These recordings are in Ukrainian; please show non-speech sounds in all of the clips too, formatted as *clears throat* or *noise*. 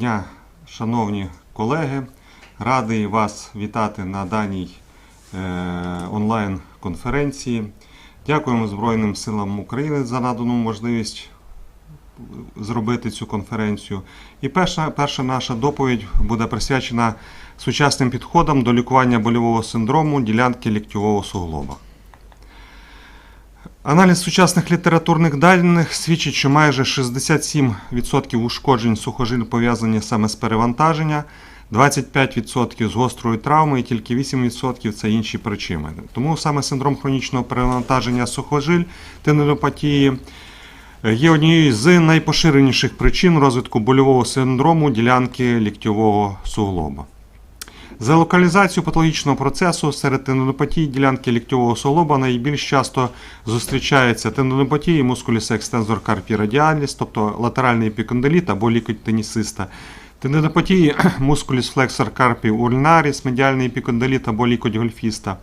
дня, шановні колеги. Радий вас вітати на даній е, онлайн-конференції. Дякуємо Збройним силам України за надану можливість зробити цю конференцію. І перша, перша наша доповідь буде присвячена сучасним підходам до лікування больового синдрому ділянки ліктьового суглоба. Аналіз сучасних літературних даних свідчить, що майже 67% ушкоджень сухожиль пов'язані саме з перевантаження, 25% з гострою травмою і тільки 8% це інші причини. Тому саме синдром хронічного перевантаження сухожиль тендинопатії є однією з найпоширеніших причин розвитку больового синдрому ділянки ліктьового суглоба. За локалізацію патологічного процесу серед тендинопатій ділянки ліктьового суглоба найбільш часто зустрічаються тендинопатії мускуліс екстензор карпі радіаліс, тобто латеральний епікондиліт або лікоть тенісиста, тендинопатії *clears throat* мускуліс флексор карпі ульнаріс, медіальний епікондиліт або лікоть гольфіста,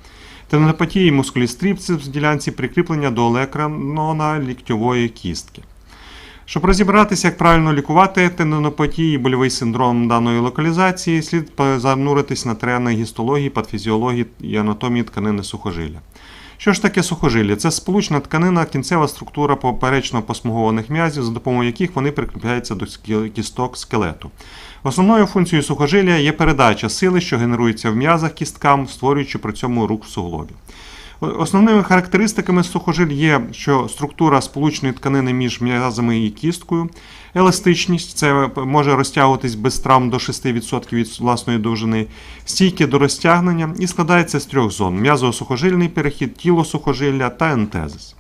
тендинопатії мускуліс тріпсис в ділянці прикріплення до олекранона ліктьової кістки. Щоб розібратися, як правильно лікувати тендинопатії і больовий синдром даної локалізації, слід зануритись на терени гістології, патофізіології і анатомії тканини сухожилля. Що ж таке сухожилля? Це сполучна тканина, кінцева структура поперечно посмугованих м'язів, за допомогою яких вони прикріпляються до кісток скелету. Основною функцією сухожилля є передача сили, що генерується в м'язах кісткам, створюючи при цьому рух в суглобі. Основними характеристиками сухожиль є, що структура сполучної тканини між м'язами і кісткою, еластичність, це може розтягуватись без травм до 6% від власної довжини, стійке до розтягнення і складається з трьох зон: м'язово-сухожильний перехід, тіло сухожилля та ентезис.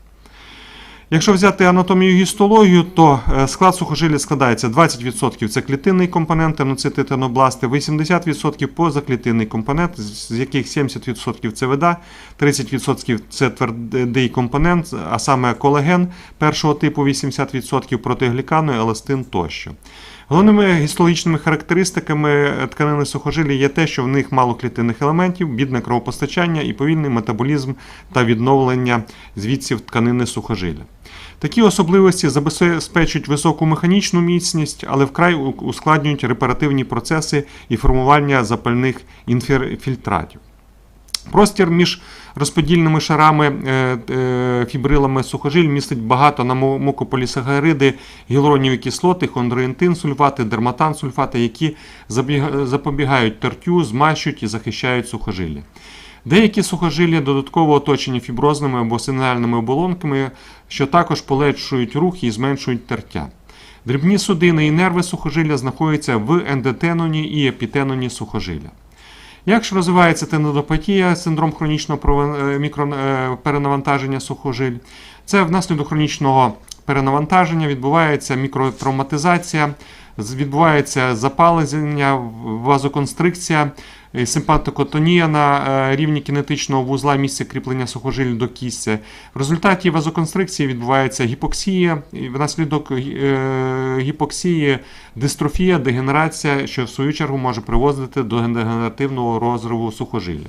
Якщо взяти анатомію гістологію, то склад сухожилля складається 20% це клітинний компонент, теноцити тенобласти, 80% позаклітинний компонент, з яких 70% це вода, 30% це твердий компонент, а саме колаген першого типу, 80% протиглікану, еластин тощо. Головними гістологічними характеристиками тканини сухожилля є те, що в них мало клітинних елементів, бідне кровопостачання і повільний метаболізм та відновлення звідсів тканини сухожилля. Такі особливості забезпечують високу механічну міцність, але вкрай ускладнюють репаративні процеси і формування запальних інфільтратів. Простір між розподільними шарами фібрилами сухожиль містить багато на мукополісахариди, гіалуронові кислоти, хондроїнтин сульфати, дерматан сульфати, які запобігають тертю, змащують і захищають сухожилля. Деякі сухожилля додатково оточені фіброзними або синальними оболонками, що також полегшують рух і зменшують тертя. Дрібні судини і нерви сухожилля знаходяться в ендотеноні і епітеноні сухожилля. Як ж розвивається тенодопатія, синдром хронічного мікроперенавантаження сухожиль? Це внаслідок хронічного перенавантаження відбувається мікротравматизація, відбувається запалення, вазоконстрикція, симпатокотонія на рівні кінетичного вузла місця кріплення сухожиль до кістя. В результаті вазоконстрикції відбувається гіпоксія, внаслідок гіпоксії дистрофія, дегенерація, що в свою чергу може приводити до дегенеративного розриву сухожилля.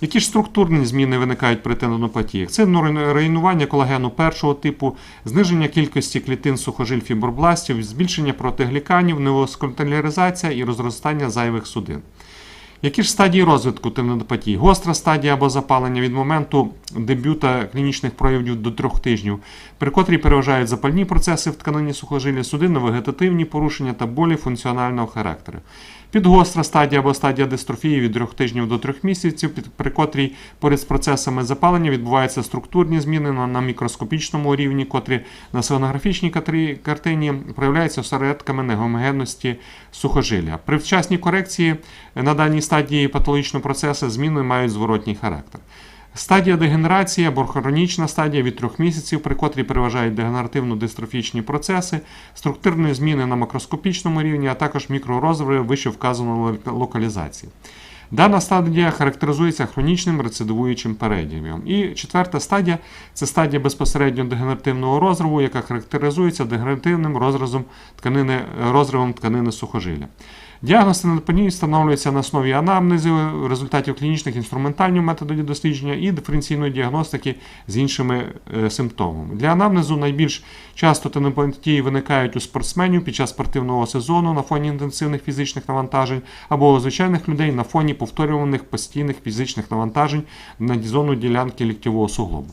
Які ж структурні зміни виникають при тендинопатіях? Це руйнування колагену першого типу, зниження кількості клітин сухожиль фібробластів, збільшення протигліканів, невоскульталяризація і розростання зайвих судин. Які ж стадії розвитку тендинопатії? Гостра стадія або запалення від моменту дебюта клінічних проявів до трьох тижнів, при котрій переважають запальні процеси в тканині сухожилля, судинно-вегетативні порушення та болі функціонального характеру. Підгостра стадія або стадія дистрофії від 3 тижнів до 3 місяців, при котрій поряд з процесами запалення відбуваються структурні зміни на мікроскопічному рівні, котрі на сонографічній картині проявляються осередками негомогенності сухожилля. При вчасній корекції на даній стадії патологічного процесу зміни мають зворотній характер. Стадія дегенерації або хронічна стадія від 3 місяців, при котрій переважають дегенеративно-дистрофічні процеси, структурні зміни на макроскопічному рівні, а також мікророзриви вище вказаної локалізації. Дана стадія характеризується хронічним рецидивуючим передівом. І четверта стадія це стадія безпосередньо дегенеративного розриву, яка характеризується дегенеративним розривом тканини, розривом тканини сухожилля. Діагноз тендинопатії встановлюється на основі анамнезу, результатів клінічних інструментальних методів дослідження і диференційної діагностики з іншими е, симптомами. Для анамнезу найбільш часто тендинопатії виникають у спортсменів під час спортивного сезону на фоні інтенсивних фізичних навантажень або у звичайних людей на фоні повторюваних постійних фізичних навантажень на зону ділянки ліктьового суглобу.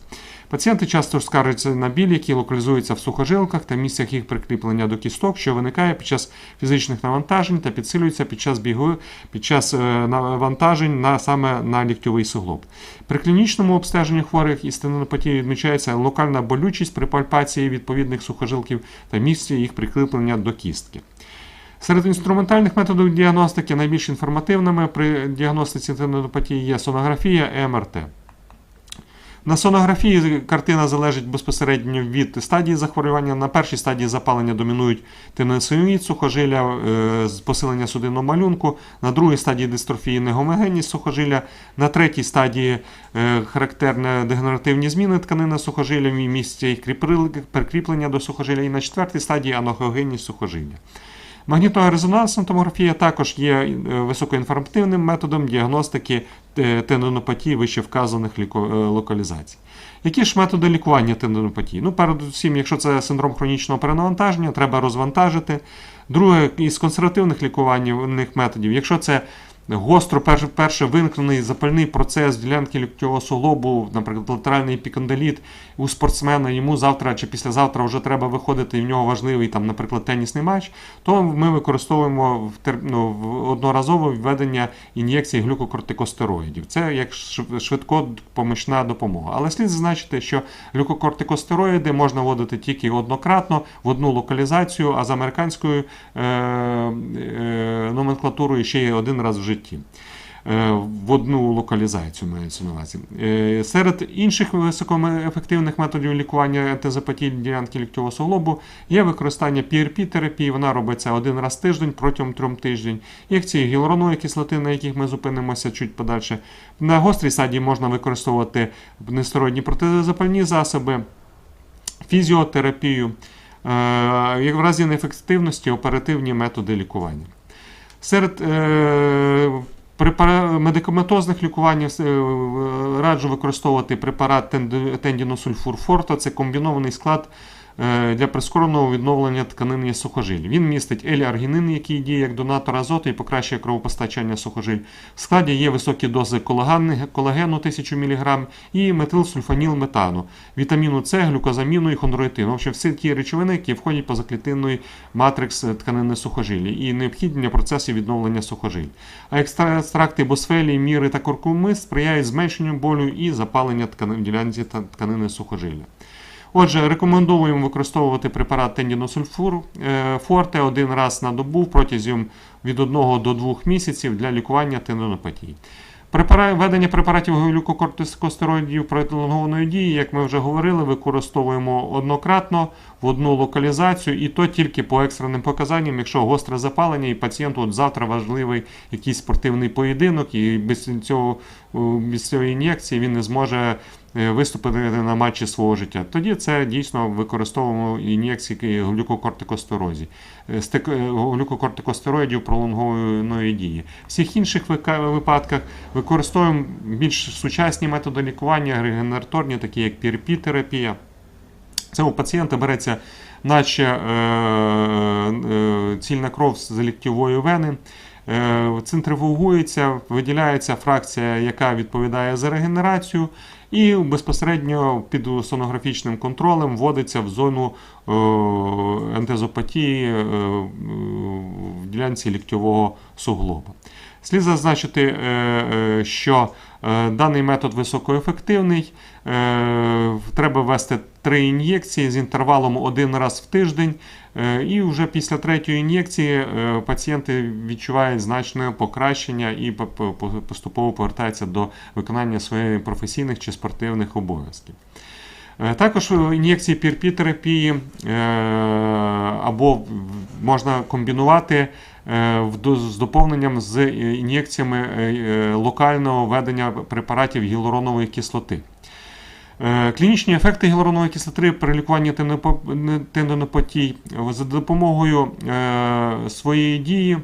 Пацієнти часто скаржаться на біль, які локалізуються в сухожилках та місцях їх прикріплення до кісток, що виникає під час фізичних навантажень та підсилюється під час бігу, під час е, навантажень на саме на ліктьовий суглоб. При клінічному обстеженні хворих із тендинопатією відмічається локальна болючість при пальпації відповідних сухожилків та місці їх прикріплення до кістки. Серед інструментальних методів діагностики найбільш інформативними при діагностиці тендинопатії є сонографія МРТ. На сонографії картина залежить безпосередньо від стадії захворювання. На першій стадії запалення домінують тенесоїд, сухожилля, е, посилення судинного малюнку, на другій стадії дистрофії негомогенність сухожилля, на третій стадії е, характерне дегенеративні зміни тканини сухожилля, в місці їх прикріплення до сухожилля, і на четвертій стадії анахогенність сухожилля. Магнітно-резонансна томографія також є е, високоінформативним методом діагностики е, тендинопатії вище вказаних е, локалізацій. Які ж методи лікування тендинопатії? Ну, передусім, якщо це синдром хронічного перенавантаження, треба розвантажити. Друге, із консервативних лікувальних методів, якщо це гостро перше, перше виникнений запальний процес ділянки ліктьового суглобу, наприклад, латеральний епікондиліт у спортсмена, йому завтра чи післязавтра вже треба виходити, і в нього важливий, там, наприклад, тенісний матч, то ми використовуємо в ну, в одноразове введення ін'єкцій глюкокортикостероїдів. Це як шв- швидкопомічна допомога. Але слід зазначити, що глюкокортикостероїди можна вводити тільки однократно в одну локалізацію, а з американською е, е, номенклатурою ще й один раз в житті. Е, В одну локалізацію мається на увазі. Е, Серед інших високоефективних методів лікування антизапатії ділянки ліктьового суглобу є використання PRP-терапії. Вона робиться один раз в тиждень протягом трьох тиждень. Ін'єкції гіалуронової кислоти, на яких ми зупинимося чуть подальше. На гострій стадії можна використовувати нестероїдні протизапальні засоби, фізіотерапію. Е, Як в разі неефективності оперативні методи лікування. Серед е, медикаментозних лікувань е, раджу використовувати препарат тенди- тендіносульфур форта. Це комбінований склад для прискореного відновлення тканини сухожиль. Він містить еліаргінин, який діє як донатор азоту і покращує кровопостачання сухожиль. В складі є високі дози колагену 1000 мг і метилсульфаніл метану, вітаміну С, глюкозаміну і хондроїтину. В общем, всі ті речовини, які входять по заклітинної матрикс тканини сухожилі і необхідні для процесів відновлення сухожиль. А екстра- екстракти босфелії, міри та куркуми сприяють зменшенню болю і запаленню ткани- ділянці та тканини сухожилля. Отже, рекомендуємо використовувати препарат тендіносульфур е, форте один раз на добу протягом від 1 до 2 місяців для лікування тендинопатії. Введення препаратів глюкокортикостероїдів пролонгованої дії, як ми вже говорили, використовуємо однократно в одну локалізацію, і то тільки по екстреним показанням, якщо гостре запалення, і пацієнту от завтра важливий якийсь спортивний поєдинок, і без цього без цієї ін'єкції він не зможе виступити на матчі свого життя. Тоді це дійсно використовуємо ін'єкції глюкокортикостерозі, е, е, глюкокортикостероїдів пролонгованої дії. В всіх інших випадках використовуємо більш сучасні методи лікування, регенераторні, такі як PRP-терапія. Це у пацієнта береться наче е, е, цільна кров з ліктьової вени, е, центрифугується, виділяється фракція, яка відповідає за регенерацію, і безпосередньо під сонографічним контролем вводиться в зону е, ентезопатії е, в ділянці ліктьового суглоба. Слід зазначити, е, е, що е, даний метод високоефективний. Е, Треба ввести три ін'єкції з інтервалом один раз в тиждень. Е, І вже після третьої ін'єкції е, пацієнти відчувають значне покращення і по- по- поступово повертаються до виконання своїх професійних чи спортивних обов'язків. Е, Також ін'єкції PRP-терапії е, або можна комбінувати е, з доповненням з ін'єкціями локального введення препаратів гіалуронової кислоти. Клінічні ефекти гіалуронової кислоти при лікуванні тендинопатій за допомогою своєї дії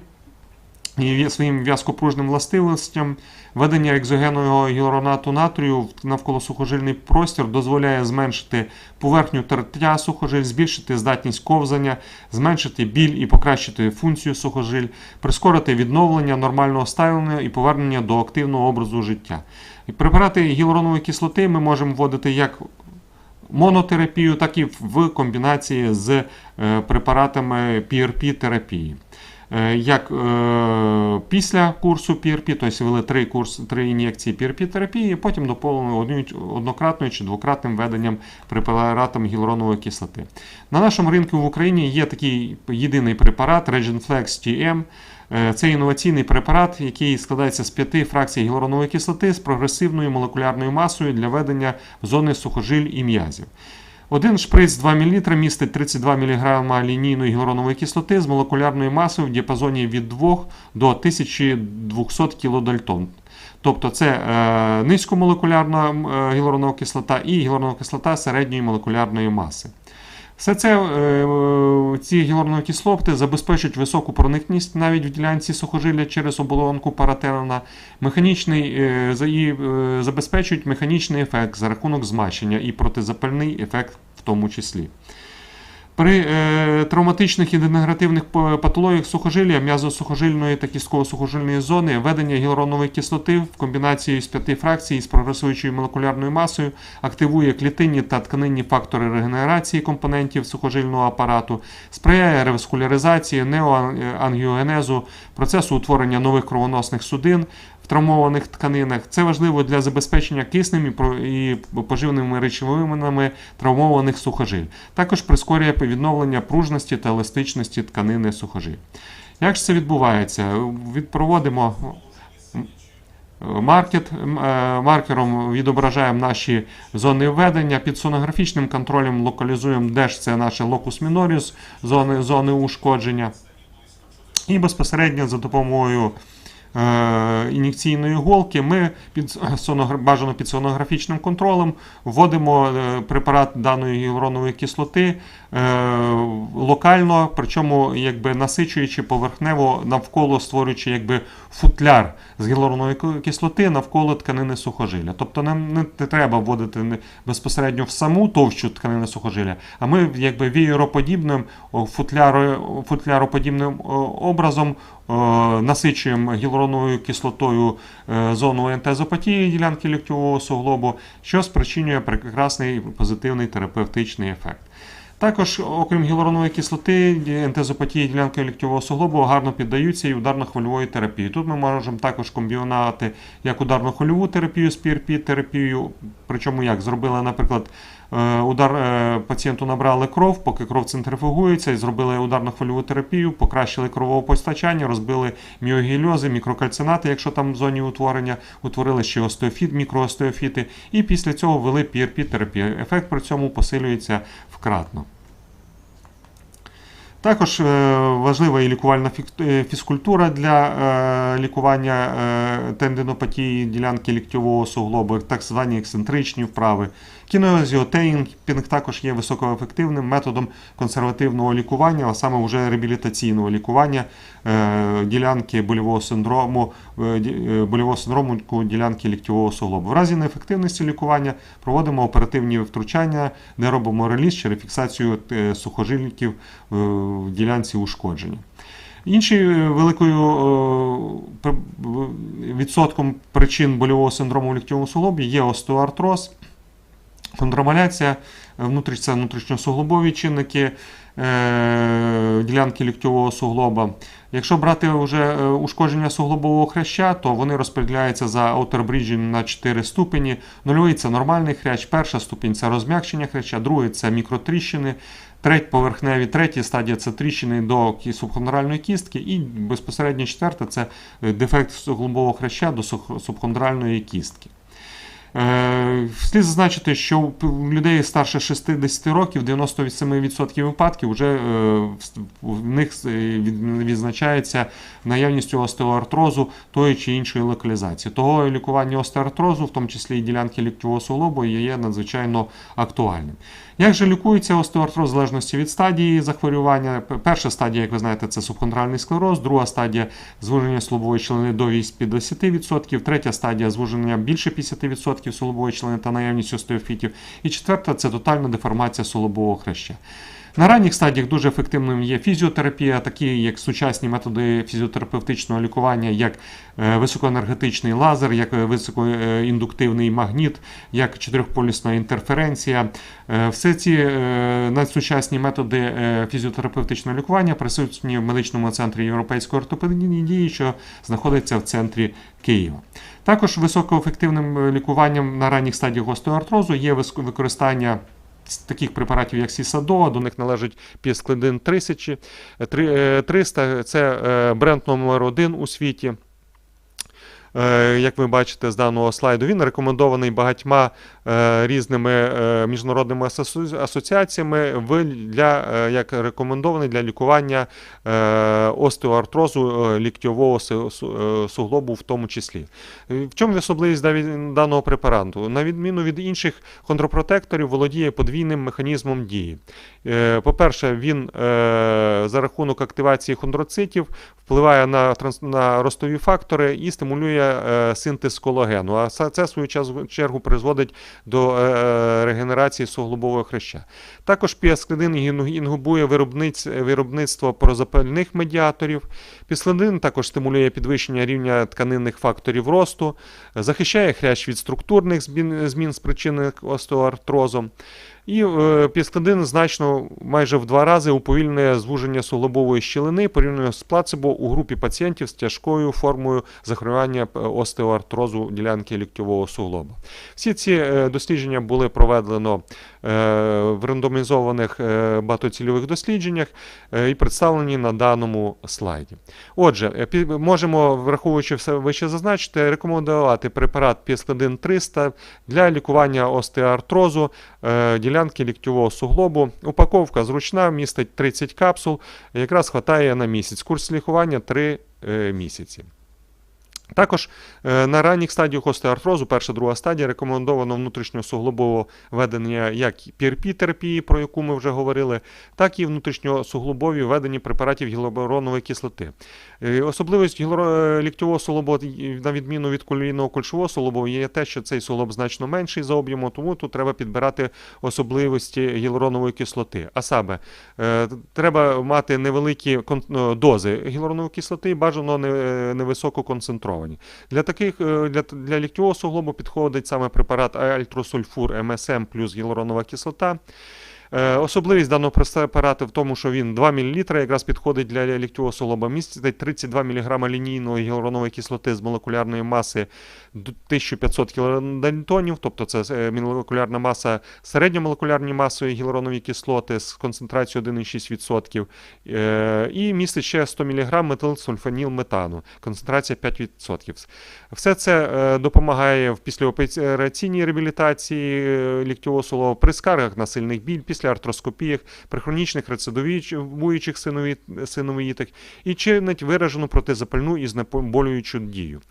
і своїм в'язкопружним властивостям ведення екзогенного гіалуронату натрію навколо сухожильний простір дозволяє зменшити поверхню тертя сухожиль, збільшити здатність ковзання, зменшити біль і покращити функцію сухожиль, прискорити відновлення нормального ставлення і повернення до активного образу життя. Препарати гіалуронової кислоти ми можемо вводити як монотерапію, так і в комбінації з е, препаратами PRP-терапії. Е, Як е, після курсу PRP, тобто ввели три, курс, три ін'єкції PRP-терапії, потім доповнили однократною чи двократним введенням препаратом гіалуронової кислоти. На нашому ринку в Україні є такий єдиний препарат Regenflex TM. Е, Це інноваційний препарат, який складається з п'яти фракцій гіалуронової кислоти з прогресивною молекулярною масою для ведення зони сухожиль і м'язів. Один шприц 2 мл містить 32 мг лінійної гіалуронової кислоти з молекулярною масою в діапазоні від 2 до 1200 кД. Тобто це е, низькомолекулярна е, гіалуронова кислота і гіалуронова кислота середньої молекулярної маси. Все це е, ці гіалуронові кислоти забезпечують високу проникність навіть в ділянці сухожилля через оболонку паратерна, механічний е, і, е, забезпечують механічний ефект за рахунок змащення і протизапальний ефект в тому числі. При е, травматичних і дегенеративних патологіях сухожилля, м'язосухожильної та кістково-сухожильної зони введення гіалуронової кислоти в комбінації з п'яти фракцій з прогресуючою молекулярною масою активує клітинні та тканинні фактори регенерації компонентів сухожильного апарату, сприяє реваскуляризації, неоангіогенезу, процесу утворення нових кровоносних судин травмованих тканинах. Це важливо для забезпечення киснем і поживними речовинами травмованих сухожиль. Також прискорює відновлення пружності та еластичності тканини сухожиль. Як ж це відбувається? Від- Проводимо маркет, е, маркером відображаємо наші зони введення, під сонографічним контролем локалізуємо, де ж це наше локус міноріус, зони, зони ушкодження. І безпосередньо за допомогою ін'єкційної голки ми під соногра- бажано під сонографічним контролем вводимо е, препарат даної гіалуронової кислоти е, локально, причому якби насичуючи поверхнево навколо створюючи якби футляр з гіалуронової кислоти навколо тканини сухожилля. Тобто нам не треба вводити безпосередньо в саму товщу тканини сухожилля, а ми якби вієроподібним футляро, футляроподібним образом е, насичуємо гіалуроновою кислотою е, зону ентезопатії ділянки ліктьового суглобу, що спричинює прекрасний позитивний терапевтичний ефект. Також, окрім гіалуронової кислоти, ентезопатії ділянки ліктьового суглобу гарно піддаються і ударно-хвильової терапії. Тут ми можемо також комбінувати як ударно-хвильову терапію з PRP-терапією, причому як зробили, наприклад, е, удар е, пацієнту набрали кров, поки кров центрифугується, і зробили ударно-хвильову терапію, покращили кровопостачання, розбили міогільози, мікрокальцинати, якщо там в зоні утворення, утворили ще остеофіт, мікроостеофіти, і після цього ввели PRP-терапію. Ефект при цьому посилюється вкратно. Також е, важлива і лікувальна е, фізкультура для е, лікування е, тендинопатії ділянки ліктьового суглобу, так звані ексцентричні вправи. Кінезіотейпінг також є високоефективним методом консервативного лікування, а саме вже реабілітаційного лікування е, ділянки больового синдрому, е, е, больового синдрому ділянки ліктьового суглобу. В разі неефективності лікування проводимо оперативні втручання, де робимо реліз чи рефіксацію сухожильників в ділянці ушкодження. Іншою великою відсотком причин больового синдрому в ліктьовому суглобі є остеоартроз, кондромаляція, внутріш- це внутрішньосуглобові чинники е, ділянки ліктьового суглоба. Якщо брати вже е, ушкодження суглобового хряща, то вони розподіляються за outer на 4 ступені. Нульовий це нормальний хрящ, перша ступінь це розм'якшення хряща, другий це мікротріщини, треть поверхневі, третя стадія це тріщини до субхондральної кістки, і безпосередньо четверта це е, дефект суглобового хряща до субхондральної кістки. Е, Слід зазначити, що у людей старше 60 років 97% випадків вже е, в- них відзначається наявністю остеоартрозу тої чи іншої локалізації. Того лікування остеоартрозу, в тому числі і ділянки ліктьового суглобу, є надзвичайно актуальним. Як же лікується остеоартроз в залежності від стадії захворювання? Перша стадія, як ви знаєте, це субхондральний склероз, друга стадія звуження слобової члени до 10%, третя стадія звуження більше 50% солобової члени та наявність остеофітів, і четверта це тотальна деформація солобового хреща. На ранніх стадіях дуже ефективним є фізіотерапія, такі як сучасні методи фізіотерапевтичного лікування, як е, високоенергетичний лазер, як е, високоіндуктивний магніт, як чотирьохполісна інтерференція. Е, Все ці надсучасні методи фізіотерапевтичного лікування присутні в медичному центрі Європейської ортопедії, що знаходиться в центрі Києва. Також високоефективним лікуванням на ранніх стадіях остеоартрозу є використання таких препаратів, як Сісадо, до них належить пісклидин 1000, е, 300, це е, бренд номер один у світі. Е, Як ви бачите з даного слайду, він рекомендований багатьма різними е, міжнародними асоціаціями для, е, як рекомендований для лікування е, остеоартрозу е, ліктьового е, суглобу в тому числі. Е, В чому особливість даного препарату? На відміну від інших хондропротекторів, володіє подвійним механізмом дії. Е, По-перше, він е, за рахунок активації хондроцитів впливає на, на ростові фактори і стимулює е, синтез колагену. А це, в свою чергу, призводить до е, регенерації суглобового хреща. Також піасклидин інгубує виробництво прозапальних медіаторів. Післидин також стимулює підвищення рівня тканинних факторів росту, захищає хрящ від структурних змін спричинених остеоартрозом. І е, піскладин значно майже в два рази уповільнює звуження суглобової щілини порівняно з плацебо у групі пацієнтів з тяжкою формою захворювання е, остеоартрозу ділянки ліктьового суглоба. Всі ці е, дослідження були проведено в рандомізованих багатоцільових дослідженнях і представлені на даному слайді. Отже, можемо, враховуючи все вище зазначити, рекомендувати препарат піскладин 300 для лікування остеоартрозу е, ділянки ліктьового суглобу. Упаковка зручна, містить 30 капсул, якраз хватає на місяць. Курс лікування 3 е, місяці. Також е, на ранніх стадіях остеоартрозу, перша друга стадія, рекомендовано внутрішньосуглобового ведення як PRP-терапії, про яку ми вже говорили, так і внутрішньосуглобові ведення препаратів гіалуронової кислоти. Е, Особливість гіалуро- ліктьового суглобу, на відміну від колійного кульшового суглобу, є те, що цей суглоб значно менший за об'ємом, тому тут треба підбирати особливості гіалуронової кислоти. А саме, е, треба мати невеликі е, дози гіалуронової кислоти, бажано не- невисоко концентровані. Для таких е, для, для ліктьового суглобу підходить саме препарат альтросульфур МСМ плюс гіалуронова кислота. Е, Особливість даного препарату в тому, що він 2 мл якраз підходить для ліктьового суглоба. Містить 32 мг лінійної гіалуронової кислоти з молекулярної маси 1500 кілодальтонів, тобто це е, молекулярна маса середньомолекулярної масою гіалуронової кислоти з концентрацією 1,6%. Е, І містить ще 100 мг метилсульфанілметану, концентрація 5%. Все це допомагає в післяопераційній реабілітації суглоба, при скаргах на сильний біль, після артроскопіях, при хронічних рецидивуючих синові- синовіїтах і чинить виражену протизапальну і знеболюючу дію.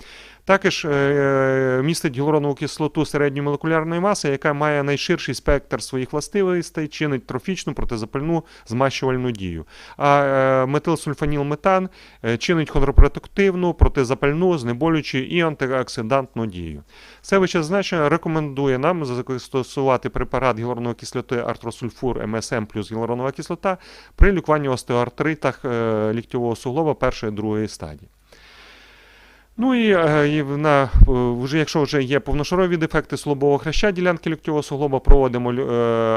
Також е, містить гіалуронову кислоту середньої молекулярної маси, яка має найширший спектр своїх властивостей, чинить трофічну протизапальну змащувальну дію. А е, метилсульфанілметан е, чинить хондропротективну, протизапальну, знеболюючу і антиоксидантну дію. Це вищезначення рекомендує нам застосувати препарат гіалуронової кислоти артросульфур МСМ плюс гіалуронова кислота при лікуванні остеоартритах е, ліктьового суглоба першої другої стадії. Ну і, е, і на, е, вже, якщо вже є повношарові дефекти слабого хреща ділянки ліктьового суглоба, проводимо е,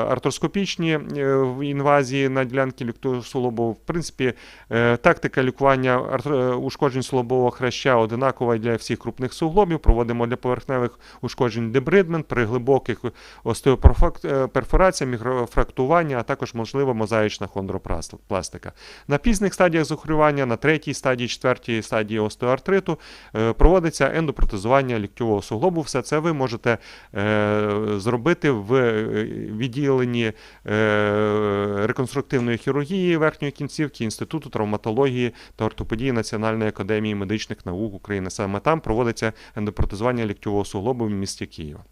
артроскопічні е, інвазії на ділянки ліктьового суглобу. В принципі, е, тактика лікування ушкоджень слабого хреща одинакова для всіх крупних суглобів. Проводимо для поверхневих ушкоджень дебридмент, при глибоких остеоперфорація, мікрофрактування, а також можливо мозаїчна хондропластика. На пізніх стадіях захворювання, на третій стадії, четвертій стадії остеоартриту проводиться ендопротезування ліктьового суглобу. Все це ви можете е, зробити в е, відділенні е, реконструктивної хірургії верхньої кінцівки Інституту травматології та ортопедії Національної академії медичних наук України. Саме там проводиться ендопротезування ліктьового суглобу в місті Києва.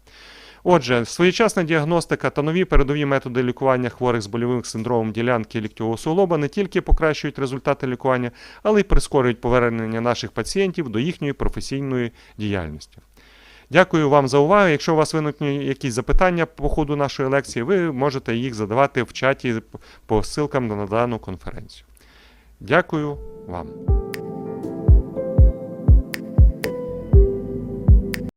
Отже, своєчасна діагностика та нові передові методи лікування хворих з больовим синдромом ділянки ліктьового суглоба не тільки покращують результати лікування, але й прискорюють повернення наших пацієнтів до їхньої професійної діяльності. Дякую вам за увагу. Якщо у вас виникнуть якісь запитання по ходу нашої лекції, ви можете їх задавати в чаті по ссылкам на дану конференцію. Дякую вам.